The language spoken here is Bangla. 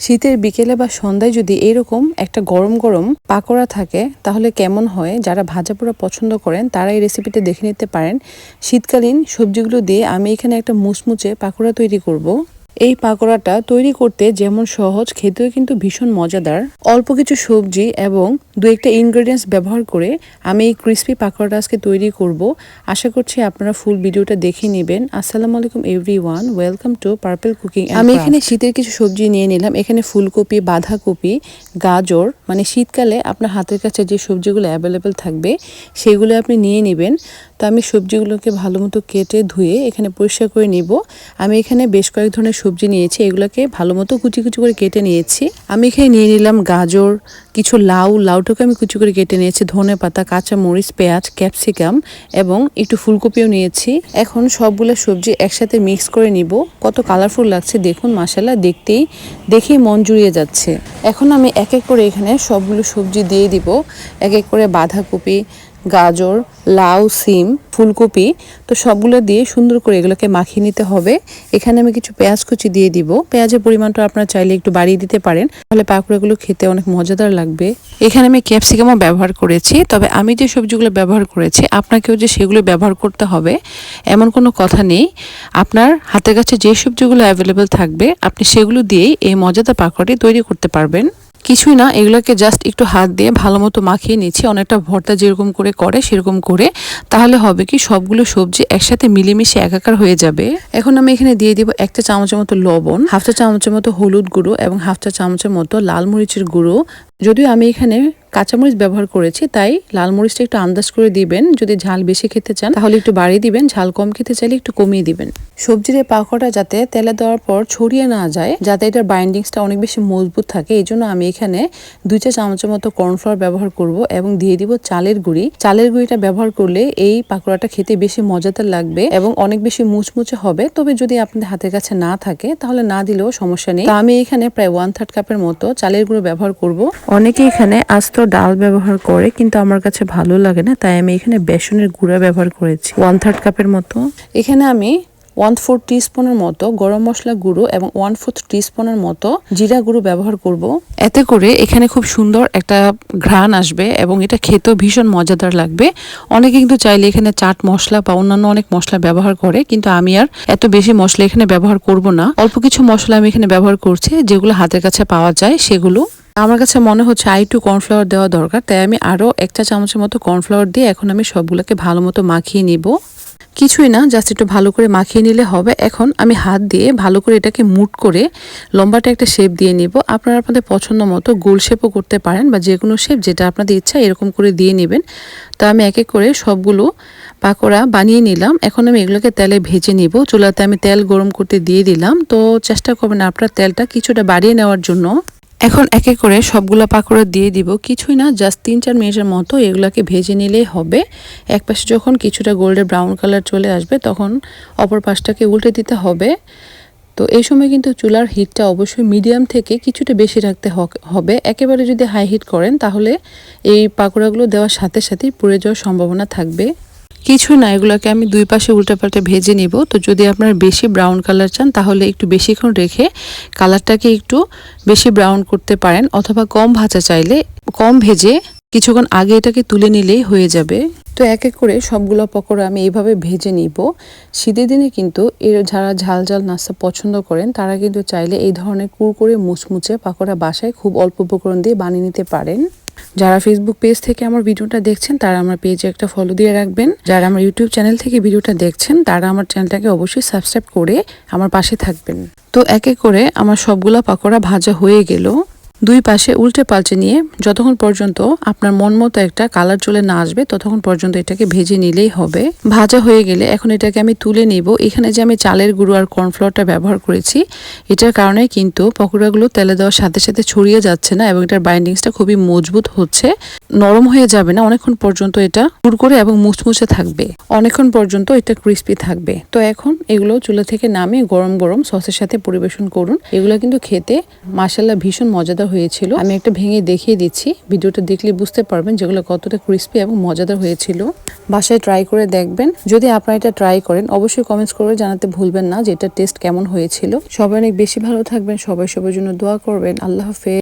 শীতের বিকেলে বা সন্ধ্যায় যদি এরকম একটা গরম গরম পাকোড়া থাকে, তাহলে কেমন হয় যারা ভাজা পোড়া পছন্দ করেন, তারা এই রেসিপিটা দেখে নিতে পারেন শীতকালীন সবজিগুলো দিয়ে আমি এখানে একটা মুচমুচে পাকোড়া তৈরি করব। এই পাকোড়াটা তৈরি করতে যেমন সহজ খেতেও কিন্তু ভীষণ মজাদার। অল্প কিছু সবজি এবং দু একটা ইনগ্রেডিয়েন্টস ব্যবহার করে আমি এই ক্রিসপি পাকোড়াটা আজকে তৈরি করব। আশা করছি আপনারা ফুল ভিডিওটা দেখে নেবেন। আসসালামু আলাইকুম everyone welcome to purple cooking আমি এখানে শীতের কিছু সবজি নিয়ে নিলাম। এখানে ফুলকপি বাঁধাকপি গাজর মানে শীতকালে আপনার হাতের কাছে যে সবজিগুলো অ্যাভেলেবেল থাকবে সেগুলো আপনি নিয়ে নেবেন। তো আমি সবজিগুলোকে ভালো মতো কেটে ধুয়ে এখানে পরিষ্কার করে নিব। আমি এখানে বেশ কয়েক ধরনের সবজি নিয়েছি, এগুলোকে ভালো মতো কুচি কুচি করে কেটে নিয়েছি। আমি এখানে নিয়ে নিলাম গাজর, কিছু লাউ, লাউটাকে আমি কুচি করে কেটে নিয়েছি, ধনে পাতা, কাঁচা মরিচ, পেঁয়াজ, ক্যাপসিকাম এবং একটু ফুলকপিও নিয়েছি। এখন সবগুলো সবজি একসাথে মিক্স করে নিব। কত কালারফুল লাগছে, দেখুন মাসালা দেখতেই, দেখেই মন জুড়িয়ে যাচ্ছে। এখন আমি এক এক করে এখানে সবগুলো সবজি দিয়ে দিব। এক এক করে বাঁধাকপি গাজর, লাউ, সিম, ফুলকপি, তো সবগুলো দিয়ে সুন্দর করে এগুলোকে মাখিয়ে নিতে হবে। এখানে আমি কিছু পেঁয়াজ কুচি দিয়ে দিব। পেঁয়াজের পরিমাণটা আপনারা চাইলে একটু বাড়িয়ে দিতে পারেন। তাহলে পাকোড়াগুলো খেতে অনেক মজাদার লাগবে। এখানে আমি ক্যাপসিকামও ব্যবহার করেছি, তবে আমি যে সবজিগুলো ব্যবহার করেছি, আপনাকেও যে সেগুলো ব্যবহার করতে হবে, এমন কোনো কথা নেই। আপনার হাতের কাছে যে সবজিগুলো অ্যাভেলেবেল থাকবে, আপনি সেগুলো দিয়েই এই মজাদার পাকোড়াটি তৈরি করতে পারবেন। কিছুই না, এগুলোকে জাস্ট একটু হাত দিয়ে ভালো মতো মাখিয়ে নিচ্ছি। অনেকটা ভর্তা যেরকম করে করে, সেরকম করে। তাহলে হবে কি, সবগুলো সবজি একসাথে মিলেমিশে একাকার হয়ে যাবে। এখন আমি এখানে দিয়ে দিব একটা চামচের মতো লবণ হাফটা চামচের মতো হলুদ গুঁড়ো এবং হাফটা চামচের মতো লাল মরিচের গুঁড়ো। যদিও আমি এখানে কাঁচামরিচ ব্যবহার করেছি, তাই লাল মরিচটা একটু আন্দাজ করে দিবেন। যদি ঝাল বেশি খেতে চান, তাহলে একটু বাড়িয়ে দিবেন, ঝাল কম খেতে চাইলে একটু কমিয়ে দিবেন। সবজির এই যাতে তেলে দেওয়ার পর ছড়িয়ে না যায়, যাতে এটার বাইন্ডিংসটা অনেক বেশি মজবুত থাকে, এই জন্য আমি এখানে দুই চা চামচের মতো কর্নফ্লাওয়ার ব্যবহার করব এবং দিয়ে দিব চালের গুঁড়ি। চালের গুঁড়িটা ব্যবহার করলে এই পাকোড়াটা খেতে বেশি মজাদার লাগবে এবং অনেক বেশি মুচমুচে হবে। তবে যদি আপনাদের হাতের কাছে না থাকে, তাহলে না দিলেও সমস্যা নেই। আমি এখানে প্রায় ওয়ান থার্ড কাপের মতো চালের গুঁড়ো ব্যবহার করব। অনেকে এখানে আস্ত ডাল ব্যবহার করে, কিন্তু আমার কাছে ভালো লাগে না, তাই আমি এখানে বেসনের গুঁড়া ব্যবহার করেছি। ওয়ান থার্ড কাপের মতো। এখানে আমি ওয়ান ফোর টিস্পুনের মতো গরম মশলা গুঁড়ো এবং ওয়ান ফোর্থ টিস্পুনের মতো জিরা গুঁড়ো ব্যবহার করব। এতে করে এখানে খুব সুন্দর একটা ঘ্রাণ আসবে এবং এটা খেতেও ভীষণ মজাদার লাগবে। অনেকে কিন্তু চাইলে এখানে চাট মশলা বা অন্যান্য অনেক মশলা ব্যবহার করে, কিন্তু আমি আর এত বেশি মশলা এখানে ব্যবহার করব না। অল্প কিছু মশলা আমি এখানে ব্যবহার করছি, যেগুলো হাতের কাছে পাওয়া যায়, সেগুলো আমার কাছে মনে হচ্ছে আর একটু কর্নফ্লাওয়ার দেওয়া দরকার, তাই আমি আরও একটা চামচের মতো কর্নফ্লাওয়ার দিয়ে এখন আমি সবগুলোকে ভালো মতো মাখিয়ে নিব। কিছুই না জাস্ট একটু ভালো করে মাখিয়ে নিলে হবে। এখন আমি হাত দিয়ে ভালো করে এটাকে মুট করে লম্বাটা একটা শেপ দিয়ে নিব। আপনারা আপনাদের পছন্দ মতো গোল শেপও করতে পারেন বা যে কোনো শেপ যেটা আপনাদের ইচ্ছা এরকম করে দিয়ে নেবেন। তো আমি এক এক করে সবগুলো পাকোড়া বানিয়ে নিলাম। এখন আমি এগুলোকে তেলে ভেজে নিব। চুলাতে আমি তেল গরম করতে দিয়ে দিলাম। তো চেষ্টা করবেন আপনার তেলটা কিছুটা বাড়িয়ে নেওয়ার জন্য। এখন এক করে সবগুলো পাকোড়া দিয়ে দিব। কিছুই না জাস্ট তিন চার মিনিটের মতো এগুলাকে ভেজে নিলেই হবে। এক পাশে যখন কিছুটা গোল্ডে ব্রাউন কালার চলে আসবে, তখন অপর পাশটাকে উল্টে দিতে হবে। তো এই সময় কিন্তু চুলার হিটটা অবশ্যই মিডিয়াম থেকে কিছুটা বেশি রাখতে হবে। একেবারে যদি হাই হিট করেন, তাহলে এই পাকোড়াগুলো দেওয়ার সাথে সাথেই পুড়ে যাওয়ার সম্ভাবনা থাকবে। কিছু না, এগুলোকে আমি দুই পাশে উল্টাপাল্টা ভেজে নিব। তো যদি আপনার বেশি ব্রাউন কালার চান, তাহলে একটু বেশিক্ষণ রেখে কালারটাকে একটু বেশি ব্রাউন করতে পারেন, অথবা কম ভাজা চাইলে কম ভেজে কিছুক্ষণ আগে এটাকে তুলে নিলেই হয়ে যাবে। তো এক এক করে সবগুলো পকোড়া আমি এইভাবে ভেজে নিব। শীতের দিনে কিন্তু এর যারা ঝাল ঝাল নাস্তা পছন্দ করেন, তারা কিন্তু চাইলে এই ধরনের কুরকুরে, মুচমুচে পাকোড়া বাসায় খুব অল্প উপকরণ দিয়ে বানিয়ে নিতে পারেন। যারা ফেসবুক পেজ থেকে আমার ভিডিওটা দেখছেন, তারা আমার পেজে একটা ফলো দিয়ে রাখবেন। যারা আমার ইউটিউব চ্যানেল থেকে ভিডিওটা দেখছেন, তারা আমার চ্যানেলটাকে অবশ্যই সাবস্ক্রাইব করে আমার পাশে থাকবেন। তো একে করে আমার সবগুলা পাকোড়া ভাজা হয়ে গেল। দুই পাশে উল্টে পাল্টে নিয়ে যতক্ষণ পর্যন্ত আপনার মন মতো একটা কালার চলে না আসবে, ততক্ষণ পর্যন্ত এটাকে ভেজে নিলেই হবে। ভাজা হয়ে গেলে এখন এটাকে আমি তুলে নিব। এখানে যে আমি চালের গুঁড়ো আর কর্নফ্লাওয়ারটা ব্যবহার করেছি, এটার কারণে কিন্তু পকোড়াগুলো তেলে দেওয়ার সাথে সাথে ছড়িয়ে যাচ্ছে না এবং এটার বাইন্ডিংসটা খুবই মজবুত হচ্ছে। নরম হয়ে যাবে না, অনেকক্ষণ পর্যন্ত এটা কুরকুরে এবং মুচমুচে থাকবে। অনেকক্ষণ পর্যন্ত এটা ক্রিস্পি থাকবে। তো এখন এগুলো চুলা থেকে নামে গরম গরম সসের সাথে পরিবেশন করুন। এগুলো কিন্তু খেতে মাসাল্লাহ ভীষণ মজাদার হয়েছিল। আমি একটা ভেঙে দেখিয়ে দিচ্ছি। ভিডিওটা দেখলে বুঝতে পারবেন যেগুলো কতটা ক্রিস্পি এবং মজাদার হয়েছিল। বাসায় ট্রাই করে দেখবেন। যদি আপনারা এটা ট্রাই করেন, অবশ্যই কমেন্টস করে জানাতে ভুলবেন না যে এটা টেস্ট কেমন হয়েছিল। সবাই অনেক বেশি ভালো থাকবেন। সবাই সবার জন্য দোয়া করবেন। আল্লাহ হাফেজ।